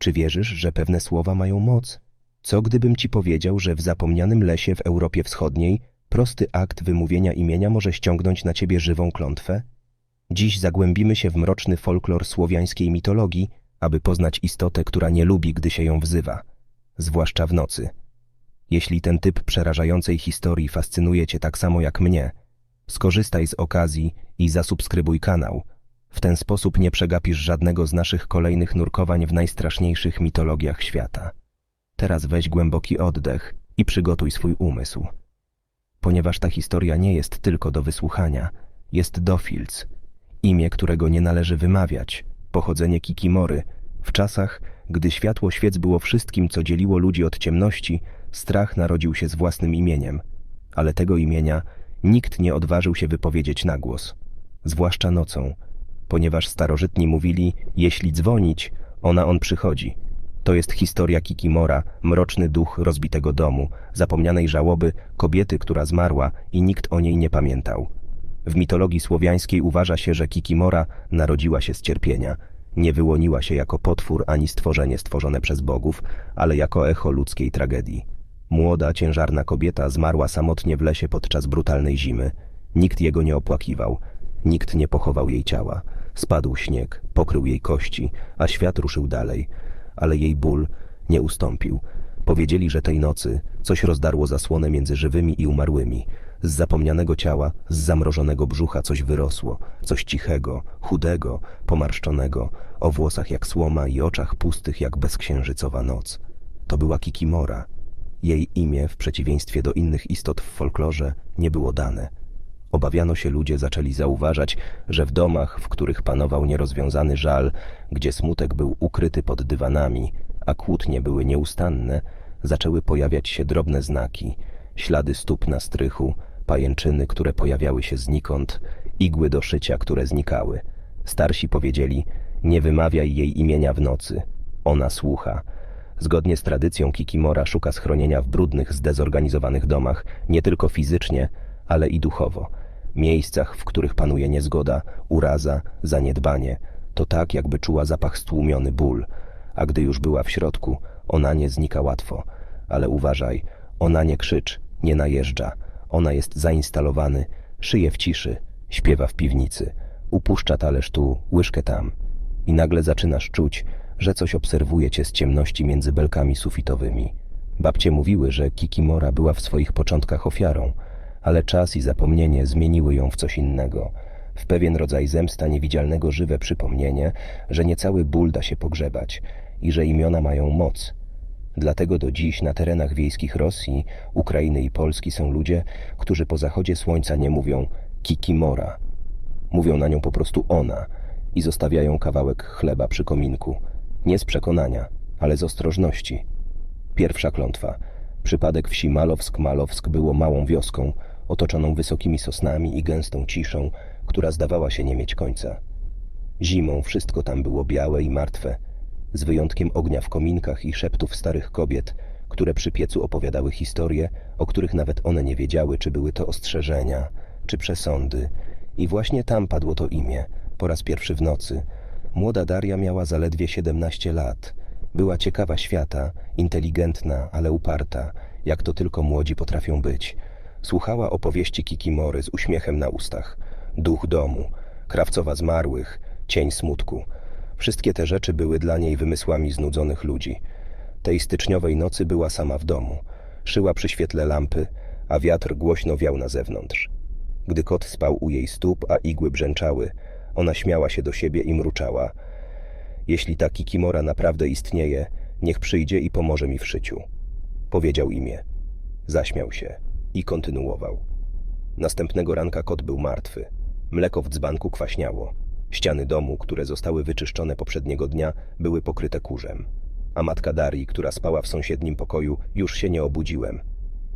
Czy wierzysz, że pewne słowa mają moc? Co gdybym ci powiedział, że w zapomnianym lesie w Europie Wschodniej prosty akt wymówienia imienia może ściągnąć na ciebie żywą klątwę? Dziś zagłębimy się w mroczny folklor słowiańskiej mitologii, aby poznać istotę, która nie lubi, gdy się ją wzywa, zwłaszcza w nocy. Jeśli ten typ przerażającej historii fascynuje cię tak samo jak mnie, skorzystaj z okazji i zasubskrybuj kanał. W ten sposób nie przegapisz żadnego z naszych kolejnych nurkowań w najstraszniejszych mitologiach świata. Teraz weź głęboki oddech i przygotuj swój umysł. Ponieważ ta historia nie jest tylko do wysłuchania, jest Dofilc, imię którego nie należy wymawiać, pochodzenie Kikimory. W czasach, gdy światło świec było wszystkim, co dzieliło ludzi od ciemności, strach narodził się z własnym imieniem, ale tego imienia nikt nie odważył się wypowiedzieć na głos, zwłaszcza nocą, ponieważ starożytni mówili, jeśli dzwonić, ona on przychodzi. To jest historia Kikimora, mroczny duch rozbitego domu, zapomnianej żałoby, kobiety, która zmarła i nikt o niej nie pamiętał. W mitologii słowiańskiej uważa się, że Kikimora narodziła się z cierpienia. Nie wyłoniła się jako potwór ani stworzenie stworzone przez bogów, ale jako echo ludzkiej tragedii. Młoda, ciężarna kobieta zmarła samotnie w lesie podczas brutalnej zimy. Nikt jego nie opłakiwał. Nikt nie pochował jej ciała. Spadł śnieg, pokrył jej kości, a świat ruszył dalej. Ale jej ból nie ustąpił. Powiedzieli, że tej nocy coś rozdarło zasłonę między żywymi i umarłymi. Z zapomnianego ciała, z zamrożonego brzucha coś wyrosło, coś cichego, chudego, pomarszczonego, o włosach jak słoma i oczach pustych jak bezksiężycowa noc. To była Kikimora. Jej imię, w przeciwieństwie do innych istot w folklorze, nie było dane. Obawiano się ludzie zaczęli zauważać, że w domach, w których panował nierozwiązany żal, gdzie smutek był ukryty pod dywanami, a kłótnie były nieustanne, zaczęły pojawiać się drobne znaki, ślady stóp na strychu, pajęczyny, które pojawiały się znikąd, igły do szycia, które znikały. Starsi powiedzieli, nie wymawiaj jej imienia w nocy. Ona słucha. Zgodnie z tradycją Kikimora szuka schronienia w brudnych, zdezorganizowanych domach, nie tylko fizycznie, ale i duchowo. Miejscach, w których panuje niezgoda, uraza, zaniedbanie. To tak, jakby czuła zapach stłumiony ból. A gdy już była w środku, ona nie znika łatwo. Ale uważaj, ona nie krzycz, nie najeżdża. Ona jest zainstalowany, szyje w ciszy, śpiewa w piwnicy, upuszcza talerz tu, łyżkę tam. I nagle zaczynasz czuć, że coś obserwuje cię z ciemności między belkami sufitowymi. Babcie mówiły, że Kikimora była w swoich początkach ofiarą, ale czas i zapomnienie zmieniły ją w coś innego. W pewien rodzaj zemsta niewidzialnego żywe przypomnienie, że niecały ból da się pogrzebać i że imiona mają moc. Dlatego do dziś na terenach wiejskich Rosji, Ukrainy i Polski są ludzie, którzy po zachodzie słońca nie mówią Kikimora. Mówią na nią po prostu ona i zostawiają kawałek chleba przy kominku. Nie z przekonania, ale z ostrożności. Pierwsza klątwa. Przypadek wsi Malowsk-Malowsk było małą wioską, otoczoną wysokimi sosnami i gęstą ciszą, która zdawała się nie mieć końca. Zimą wszystko tam było białe i martwe, z wyjątkiem ognia w kominkach i szeptów starych kobiet, które przy piecu opowiadały historie, o których nawet one nie wiedziały, czy były to ostrzeżenia, czy przesądy. I właśnie tam padło to imię, po raz pierwszy w nocy. Młoda Daria miała zaledwie 17 lat. Była ciekawa świata, inteligentna, ale uparta, jak to tylko młodzi potrafią być. Słuchała opowieści Kikimory z uśmiechem na ustach. Duch domu, krawcowa zmarłych, cień smutku. Wszystkie te rzeczy były dla niej wymysłami znudzonych ludzi. Tej styczniowej nocy była sama w domu. Szyła przy świetle lampy, a wiatr głośno wiał na zewnątrz. Gdy kot spał u jej stóp, a igły brzęczały, ona śmiała się do siebie i mruczała. Jeśli ta Kikimora naprawdę istnieje, niech przyjdzie i pomoże mi w szyciu. Powiedział imię. Zaśmiał się i kontynuował. Następnego ranka kot był martwy. Mleko w dzbanku kwaśniało. Ściany domu, które zostały wyczyszczone poprzedniego dnia, były pokryte kurzem. A matka Darii, która spała w sąsiednim pokoju, już się nie obudziłem.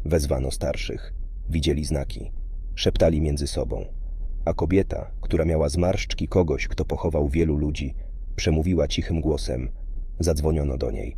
Wezwano starszych. Widzieli znaki. Szeptali między sobą. A kobieta, która miała zmarszczki kogoś, kto pochował wielu ludzi, przemówiła cichym głosem. Zadzwoniono do niej.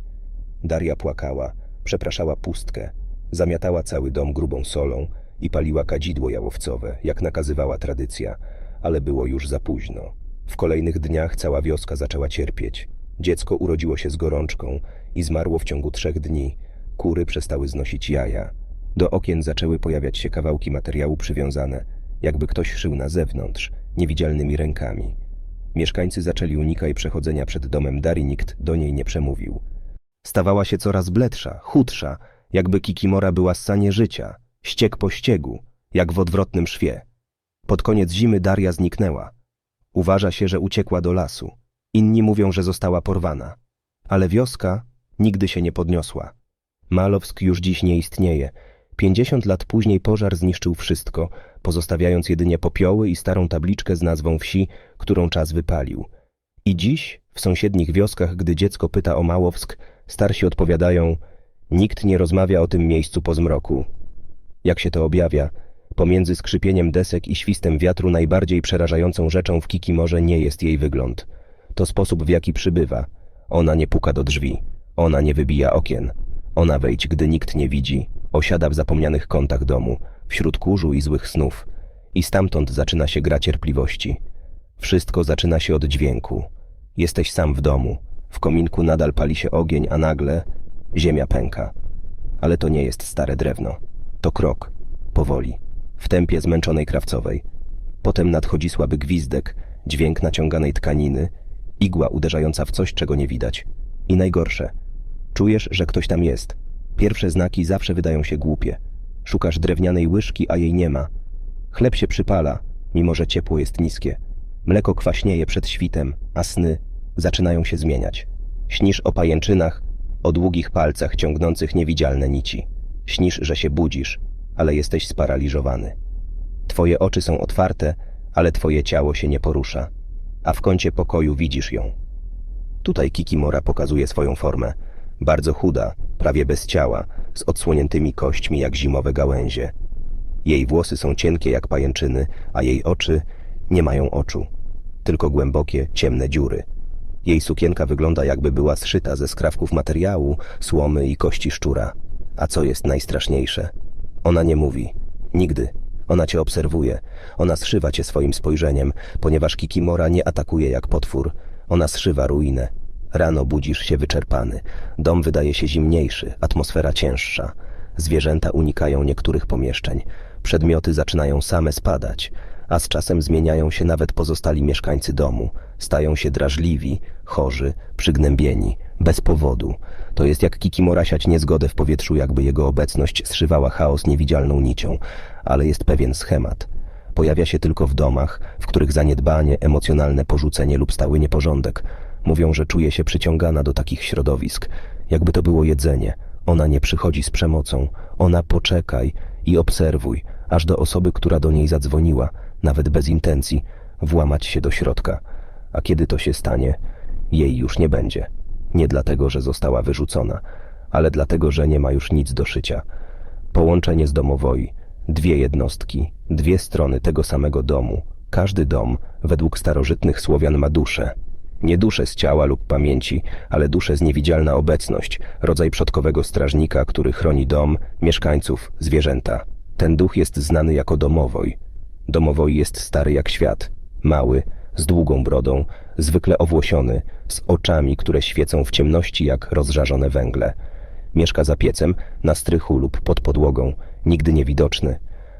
Daria płakała, przepraszała pustkę, zamiatała cały dom grubą solą i paliła kadzidło jałowcowe, jak nakazywała tradycja, ale było już za późno. W kolejnych dniach cała wioska zaczęła cierpieć. Dziecko urodziło się z gorączką i zmarło w ciągu trzech dni. Kury przestały znosić jaja. Do okien zaczęły pojawiać się kawałki materiału przywiązane, jakby ktoś szył na zewnątrz, niewidzialnymi rękami. Mieszkańcy zaczęli unikać przechodzenia przed domem Dari, nikt do niej nie przemówił. Stawała się coraz bledsza, chudsza, jakby Kikimora była ssanie życia, ścieg po ściegu, jak w odwrotnym szwie. Pod koniec zimy Daria zniknęła. Uważa się, że uciekła do lasu. Inni mówią, że została porwana. Ale wioska nigdy się nie podniosła. Malowsk już dziś nie istnieje. Pięćdziesiąt lat później pożar zniszczył wszystko, pozostawiając jedynie popioły i starą tabliczkę z nazwą wsi, którą czas wypalił. I dziś, w sąsiednich wioskach, gdy dziecko pyta o Małowsk, starsi odpowiadają Nikt nie rozmawia o tym miejscu po zmroku. Jak się to objawia? Pomiędzy skrzypieniem desek i świstem wiatru najbardziej przerażającą rzeczą w Kikimorze nie jest jej wygląd. To sposób, w jaki przybywa. Ona nie puka do drzwi. Ona nie wybija okien. Ona wejdź, gdy nikt nie widzi. Osiada w zapomnianych kątach domu, wśród kurzu i złych snów. I stamtąd zaczyna się gra cierpliwości. Wszystko zaczyna się od dźwięku. Jesteś sam w domu. W kominku nadal pali się ogień, a nagle ziemia pęka. Ale to nie jest stare drewno. To krok. Powoli. W tempie zmęczonej krawcowej. Potem nadchodzi słaby gwizdek, dźwięk naciąganej tkaniny, igła uderzająca w coś, czego nie widać. I najgorsze. Czujesz, że ktoś tam jest. Pierwsze znaki zawsze wydają się głupie. Szukasz drewnianej łyżki, a jej nie ma. Chleb się przypala, mimo że ciepło jest niskie. Mleko kwaśnieje przed świtem, a sny zaczynają się zmieniać. Śnisz o pajęczynach, o długich palcach ciągnących niewidzialne nici. Śnisz, że się budzisz, ale jesteś sparaliżowany. Twoje oczy są otwarte, ale twoje ciało się nie porusza, a w kącie pokoju widzisz ją. Tutaj Kikimora pokazuje swoją formę. Bardzo chuda, prawie bez ciała, z odsłoniętymi kośćmi jak zimowe gałęzie. Jej włosy są cienkie jak pajęczyny, a jej oczy nie mają oczu, tylko głębokie, ciemne dziury. Jej sukienka wygląda jakby była zszyta ze skrawków materiału, słomy i kości szczura. A co jest najstraszniejsze? Ona nie mówi. Nigdy. Ona cię obserwuje. Ona zszywa cię swoim spojrzeniem, ponieważ Kikimora nie atakuje jak potwór. Ona zszywa ruinę. Rano budzisz się wyczerpany. Dom wydaje się zimniejszy, atmosfera cięższa. Zwierzęta unikają niektórych pomieszczeń. Przedmioty zaczynają same spadać, a z czasem zmieniają się nawet pozostali mieszkańcy domu. Stają się drażliwi, chorzy, przygnębieni, bez powodu. To jest jak Kikimora siać niezgodę w powietrzu, jakby jego obecność zszywała chaos niewidzialną nicią, ale jest pewien schemat. Pojawia się tylko w domach, w których zaniedbanie, emocjonalne porzucenie lub stały nieporządek. Mówią, że czuje się przyciągana do takich środowisk, jakby to było jedzenie. Ona nie przychodzi z przemocą. Ona poczekaj i obserwuj, aż do osoby, która do niej zadzwoniła, nawet bez intencji, włamać się do środka. A kiedy to się stanie, jej już nie będzie. Nie dlatego, że została wyrzucona, ale dlatego, że nie ma już nic do szycia. Połączenie z domowoi, dwie jednostki, dwie strony tego samego domu. Każdy dom, według starożytnych Słowian, ma duszę. Nie duszę z ciała lub pamięci, ale duszę z niewidzialna obecność, rodzaj przodkowego strażnika, który chroni dom, mieszkańców, zwierzęta. Ten duch jest znany jako domowoj. Domowoj jest stary jak świat, mały, z długą brodą, zwykle owłosiony, z oczami, które świecą w ciemności jak rozżarzone węgle. Mieszka za piecem, na strychu lub pod podłogą, nigdy niewidoczny,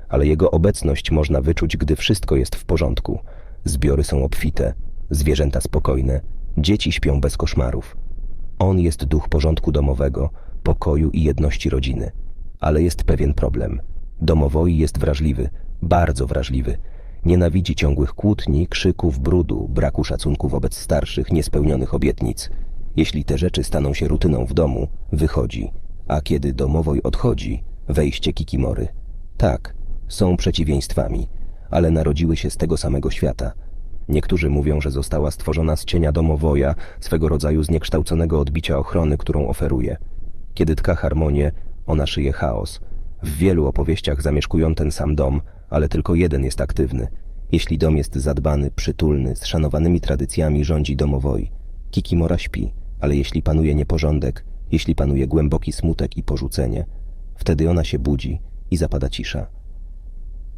ale jego obecność można wyczuć, gdy wszystko jest w porządku. Zbiory są obfite, zwierzęta spokojne, dzieci śpią bez koszmarów. On jest duch porządku domowego, pokoju i jedności rodziny. Ale jest pewien problem. Domowoi jest wrażliwy, bardzo wrażliwy. Nienawidzi ciągłych kłótni, krzyków, brudu, braku szacunku wobec starszych, niespełnionych obietnic. Jeśli te rzeczy staną się rutyną w domu, wychodzi. A kiedy domowoj odchodzi, wejście Kikimory. Tak, są przeciwieństwami, ale narodziły się z tego samego świata. Niektórzy mówią, że została stworzona z cienia domowoja, swego rodzaju zniekształconego odbicia ochrony, którą oferuje. Kiedy tka harmonię, ona szyje chaos. W wielu opowieściach zamieszkują ten sam dom, ale tylko jeden jest aktywny. Jeśli dom jest zadbany, przytulny, z szanowanymi tradycjami rządzi domowoi. Kikimora śpi, ale jeśli panuje nieporządek, jeśli panuje głęboki smutek i porzucenie, wtedy ona się budzi i zapada cisza.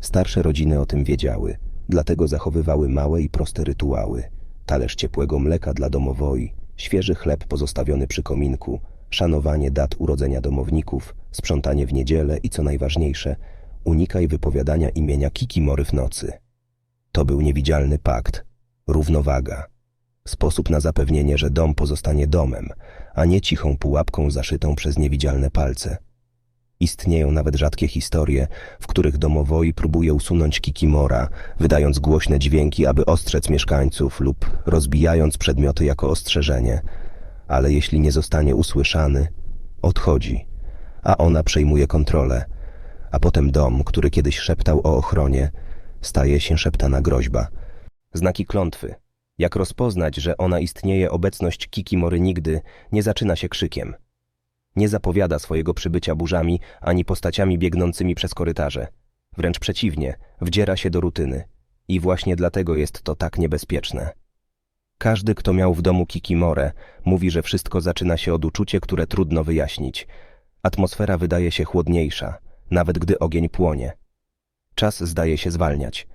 Starsze rodziny o tym wiedziały, dlatego zachowywały małe i proste rytuały. Talerz ciepłego mleka dla domowoi, Świeży chleb pozostawiony przy kominku, szanowanie dat urodzenia domowników, sprzątanie w niedzielę i co najważniejsze, unikaj wypowiadania imienia Kikimory w nocy. To był niewidzialny pakt, równowaga. Sposób na zapewnienie, że dom pozostanie domem, a nie cichą pułapką zaszytą przez niewidzialne palce. Istnieją nawet rzadkie historie, w których domowoi próbuje usunąć Kikimora, wydając głośne dźwięki, aby ostrzec mieszkańców lub rozbijając przedmioty jako ostrzeżenie. Ale jeśli nie zostanie usłyszany, odchodzi, a ona przejmuje kontrolę, a potem dom, który kiedyś szeptał o ochronie, staje się szeptana groźba. Znaki klątwy. Jak rozpoznać, że ona istnieje, obecność Kikimory nigdy nie zaczyna się krzykiem. Nie zapowiada swojego przybycia burzami ani postaciami biegnącymi przez korytarze. Wręcz przeciwnie, wdziera się do rutyny. I właśnie dlatego jest to tak niebezpieczne. Każdy, kto miał w domu Kikimorę, mówi, że wszystko zaczyna się od uczucie, które trudno wyjaśnić. Atmosfera wydaje się chłodniejsza, nawet gdy ogień płonie. Czas zdaje się zwalniać.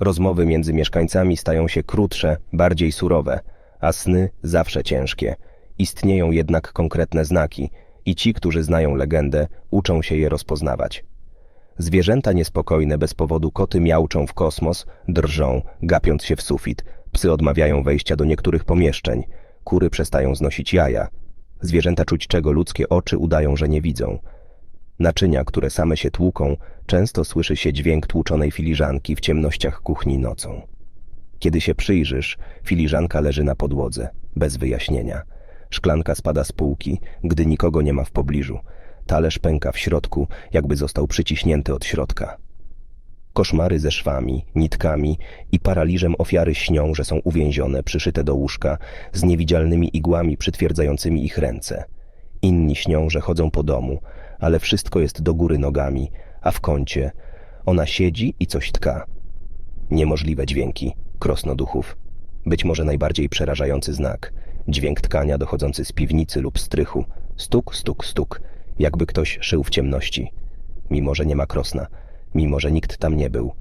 Rozmowy między mieszkańcami stają się krótsze, bardziej surowe, a sny zawsze ciężkie. Istnieją jednak konkretne znaki i ci, którzy znają legendę, uczą się je rozpoznawać. Zwierzęta niespokojne bez powodu koty miauczą w kosmos, drżą, gapiąc się w sufit. Psy odmawiają wejścia do niektórych pomieszczeń. Kury przestają znosić jaja. Zwierzęta czuć czego ludzkie oczy udają, że nie widzą. Naczynia, które same się tłuką, często słyszy się dźwięk tłuczonej filiżanki w ciemnościach kuchni nocą. Kiedy się przyjrzysz, filiżanka leży na podłodze, bez wyjaśnienia. Szklanka spada z półki, gdy nikogo nie ma w pobliżu. Talerz pęka w środku, jakby został przyciśnięty od środka. Koszmary ze szwami, nitkami i paraliżem ofiary śnią, że są uwięzione, przyszyte do łóżka, z niewidzialnymi igłami przytwierdzającymi ich ręce. Inni śnią, że chodzą po domu, ale wszystko jest do góry nogami, a w kącie ona siedzi i coś tka. Niemożliwe dźwięki, krosnoduchów. Być może najbardziej przerażający znak. Dźwięk tkania dochodzący z piwnicy lub strychu. Stuk, stuk, stuk, jakby ktoś szył w ciemności. Mimo, że nie ma krosna, mimo, że nikt tam nie był.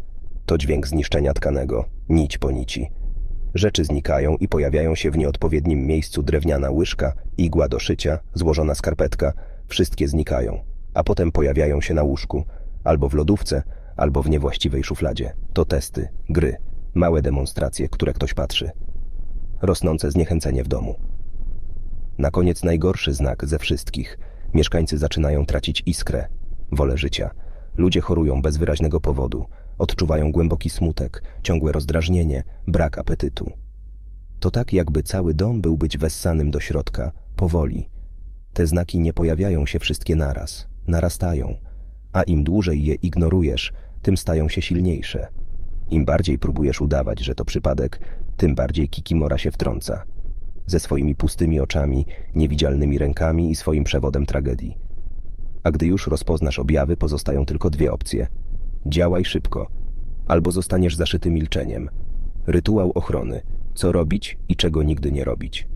To dźwięk zniszczenia tkanego, nić po nici. Rzeczy znikają i pojawiają się w nieodpowiednim miejscu drewniana łyżka, igła do szycia, złożona skarpetka. Wszystkie znikają, a potem pojawiają się na łóżku, albo w lodówce, albo w niewłaściwej szufladzie. To testy, gry, małe demonstracje, które ktoś patrzy. Rosnące zniechęcenie w domu. Na koniec najgorszy znak ze wszystkich. Mieszkańcy zaczynają tracić iskrę, wolę życia. Ludzie chorują bez wyraźnego powodu. Odczuwają głęboki smutek, ciągłe rozdrażnienie, brak apetytu. To tak, jakby cały dom był być wessanym do środka, powoli. Te znaki nie pojawiają się wszystkie naraz, narastają, a im dłużej je ignorujesz, tym stają się silniejsze. Im bardziej próbujesz udawać, że to przypadek, tym bardziej Kikimora się wtrąca. Ze swoimi pustymi oczami, niewidzialnymi rękami i swoim przewodem tragedii. A gdy już rozpoznasz objawy, pozostają tylko dwie opcje. Działaj szybko, albo zostaniesz zaszyty milczeniem. Rytuał ochrony, co robić i czego nigdy nie robić.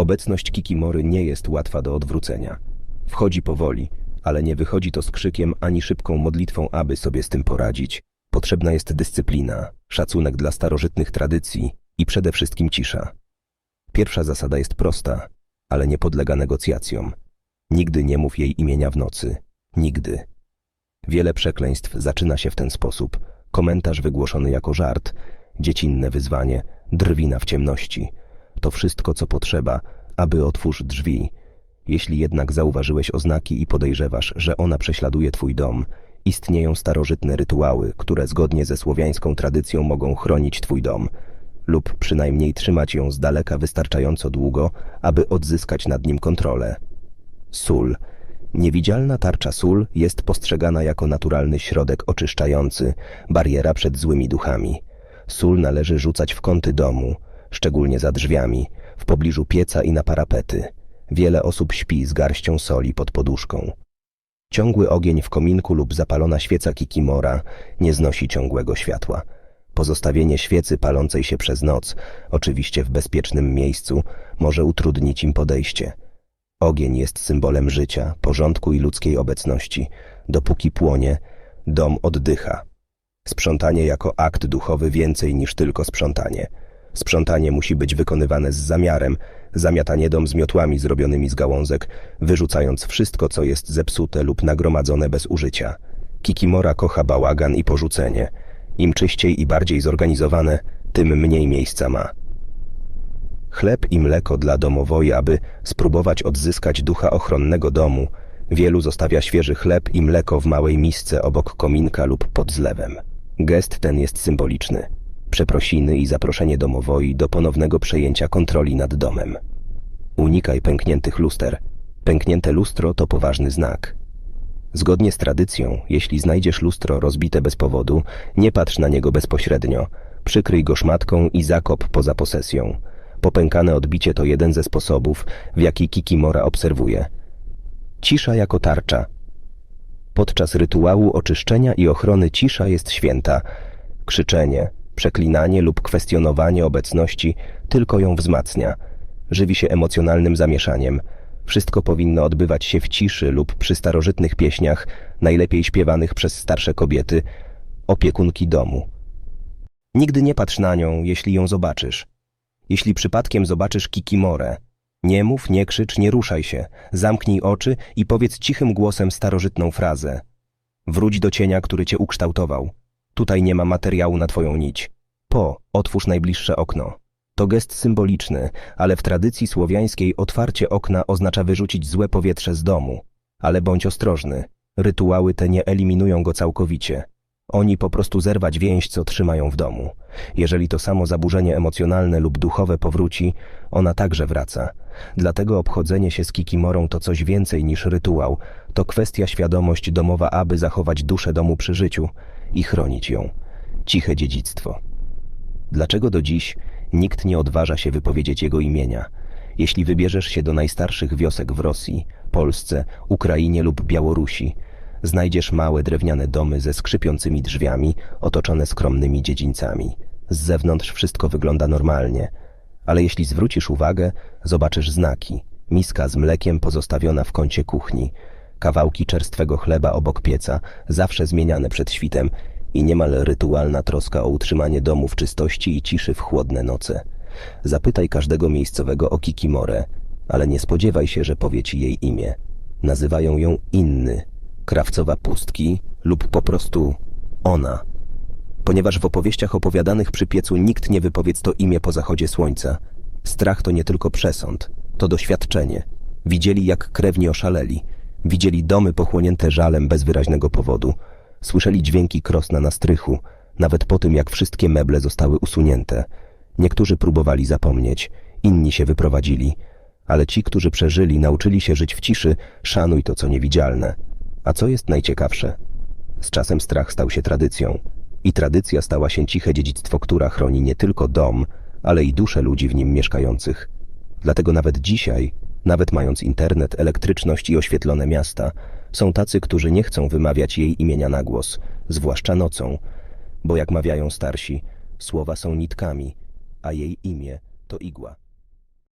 Obecność Kikimory nie jest łatwa do odwrócenia. Wchodzi powoli, ale nie wychodzi to z krzykiem ani szybką modlitwą, aby sobie z tym poradzić. Potrzebna jest dyscyplina, szacunek dla starożytnych tradycji i przede wszystkim cisza. Pierwsza zasada jest prosta, ale nie podlega negocjacjom. Nigdy nie mów jej imienia w nocy. Nigdy. Wiele przekleństw zaczyna się w ten sposób. Komentarz wygłoszony jako żart, dziecinne wyzwanie, drwina w ciemności. To wszystko, co potrzeba, aby otwórz drzwi. Jeśli jednak zauważyłeś oznaki i podejrzewasz, że ona prześladuje twój dom, istnieją starożytne rytuały, które zgodnie ze słowiańską tradycją mogą chronić twój dom lub przynajmniej trzymać ją z daleka wystarczająco długo, aby odzyskać nad nim kontrolę. Sól. Niewidzialna tarcza sól jest postrzegana jako naturalny środek oczyszczający, bariera przed złymi duchami. Sól należy rzucać w kąty domu, szczególnie za drzwiami, w pobliżu pieca i na parapety. Wiele osób śpi z garścią soli pod poduszką. Ciągły ogień w kominku lub zapalona świeca kikimora nie znosi ciągłego światła. Pozostawienie świecy palącej się przez noc, oczywiście w bezpiecznym miejscu, może utrudnić im podejście. Ogień jest symbolem życia, porządku i ludzkiej obecności. Dopóki płonie, dom oddycha. Sprzątanie jako akt duchowy więcej niż tylko sprzątanie. Sprzątanie musi być wykonywane z zamiarem, zamiatanie dom z miotłami zrobionymi z gałązek, wyrzucając wszystko, co jest zepsute lub nagromadzone bez użycia. Kikimora kocha bałagan i porzucenie. Im czyściej i bardziej zorganizowane, tym mniej miejsca ma. Chleb i mleko dla domowej, aby spróbować odzyskać ducha ochronnego domu. Wielu zostawia świeży chleb i mleko w małej misce obok kominka lub pod zlewem. Gest ten jest symboliczny. Przeprosiny i zaproszenie domowoi do ponownego przejęcia kontroli nad domem. Unikaj pękniętych luster. Pęknięte lustro to poważny znak. Zgodnie z tradycją, jeśli znajdziesz lustro rozbite bez powodu, nie patrz na niego bezpośrednio. Przykryj go szmatką i zakop poza posesją. Popękane odbicie to jeden ze sposobów, w jaki Kikimora obserwuje. Cisza jako tarcza. Podczas rytuału oczyszczenia i ochrony cisza jest święta. Krzyczenie, przeklinanie lub kwestionowanie obecności tylko ją wzmacnia. Żywi się emocjonalnym zamieszaniem. Wszystko powinno odbywać się w ciszy lub przy starożytnych pieśniach, najlepiej śpiewanych przez starsze kobiety, opiekunki domu. Nigdy nie patrz na nią, jeśli ją zobaczysz. Jeśli przypadkiem zobaczysz Kikimorę, nie mów, nie krzycz, nie ruszaj się, zamknij oczy i powiedz cichym głosem starożytną frazę. Wróć do cienia, który cię ukształtował. Tutaj nie ma materiału na twoją nić. Po, otwórz najbliższe okno. To gest symboliczny, ale w tradycji słowiańskiej otwarcie okna oznacza wyrzucić złe powietrze z domu. Ale bądź ostrożny. Rytuały te nie eliminują go całkowicie. Oni po prostu zerwać więź, co trzymają w domu. Jeżeli to samo zaburzenie emocjonalne lub duchowe powróci, ona także wraca. Dlatego obchodzenie się z Kikimorą to coś więcej niż rytuał. To kwestia świadomość domowa, aby zachować duszę domu przy życiu i chronić ją. Ciche dziedzictwo. Dlaczego do dziś nikt nie odważa się wypowiedzieć jego imienia? Jeśli wybierzesz się do najstarszych wiosek w Rosji, Polsce, Ukrainie lub Białorusi, znajdziesz małe drewniane domy ze skrzypiącymi drzwiami, otoczone skromnymi dziedzińcami. Z zewnątrz wszystko wygląda normalnie, ale jeśli zwrócisz uwagę, zobaczysz znaki. Miska z mlekiem pozostawiona w kącie kuchni, kawałki czerstwego chleba obok pieca, zawsze zmieniane przed świtem i niemal rytualna troska o utrzymanie domu w czystości i ciszy w chłodne noce. Zapytaj każdego miejscowego o Kikimorę, ale nie spodziewaj się, że powie ci jej imię. Nazywają ją Inny, krawcowa pustki lub po prostu ona. Ponieważ w opowieściach opowiadanych przy piecu nikt nie wypowiedz to imię po zachodzie słońca. Strach to nie tylko przesąd, to doświadczenie. Widzieli, jak krewni oszaleli. Widzieli domy pochłonięte żalem bez wyraźnego powodu. Słyszeli dźwięki krosna na strychu, nawet po tym, jak wszystkie meble zostały usunięte. Niektórzy próbowali zapomnieć, inni się wyprowadzili, ale ci, którzy przeżyli, nauczyli się żyć w ciszy, szanuj to, co niewidzialne. A co jest najciekawsze? Z czasem strach stał się tradycją. I tradycja stała się ciche dziedzictwo, która chroni nie tylko dom, ale i dusze ludzi w nim mieszkających. Dlatego nawet dzisiaj, nawet mając internet, elektryczność i oświetlone miasta, są tacy, którzy nie chcą wymawiać jej imienia na głos, zwłaszcza nocą, bo jak mawiają starsi, słowa są nitkami, a jej imię to igła.